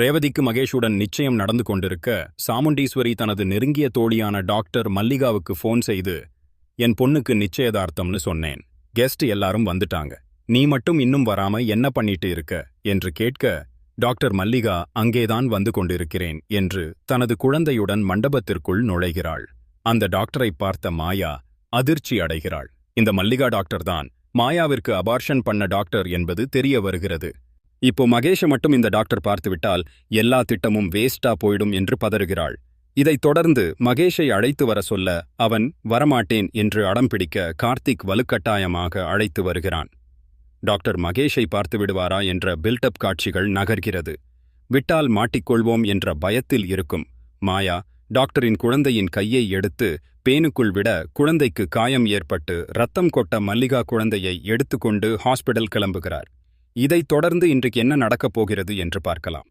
ரேவதிக்கு மகேஷுடன் நிச்சயம் நடந்து கொண்டிருக்க சாமுண்டீஸ்வரி தனது நெருங்கிய தோழியான டாக்டர் மல்லிகாவுக்கு ஃபோன் செய்து என் பொண்ணுக்கு நிச்சயதார்த்தம்னு சொன்னேன். கெஸ்ட் எல்லாரும் வந்துட்டாங்க. நீ மட்டும் இன்னும் வராம என்ன பண்ணிட்டு இருக்க? என்று கேட்க டாக்டர் மல்லிகா அங்கேதான் வந்து கொண்டிருக்கிறேன் என்று தனது குழந்தையுடன் மண்டபத்திற்குள் நுழைகிறாள். அந்த டாக்டரை பார்த்த மாயா அதிர்ச்சி அடைகிறாள். இந்த மல்லிகா டாக்டர் தான். மாயாவிற்கு அபார்ஷன் பண்ண டாக்டர் என்பது தெரிய வருகிறது. இப்போ மகேஷை மட்டும் இந்த டாக்டர் பார்த்துவிட்டால் எல்லா திட்டமும் வேஸ்டா போயிடும் என்று பதறுகிறாள். இதைத் தொடர்ந்து மகேஷை அழைத்து வர சொல்ல அவன் வரமாட்டேன் என்று அடம் பிடிக்க கார்த்திக் வலுக்கட்டாயமாக அழைத்து வருகிறான். டாக்டர் மகேஷை பார்த்து விடுவாரா என்ற பில்டப் காட்சிகள் நகர்கிறது. விட்டால் மாட்டிக்கொள்வோம் என்ற பயத்தில் இருக்கும். மாயா டாக்டரின் குழந்தையின் கையை எடுத்து பேனுக்குள் விட குழந்தைக்கு காயம் ஏற்பட்டு ரத்தம் கொட்ட மல்லிகா குழந்தையை எடுத்துக்கொண்டு ஹாஸ்பிடல் கிளம்புகிறார். இதைத் தொடர்ந்து இன்றைக்கு என்ன நடக்கப் போகிறது என்று பார்க்கலாம்.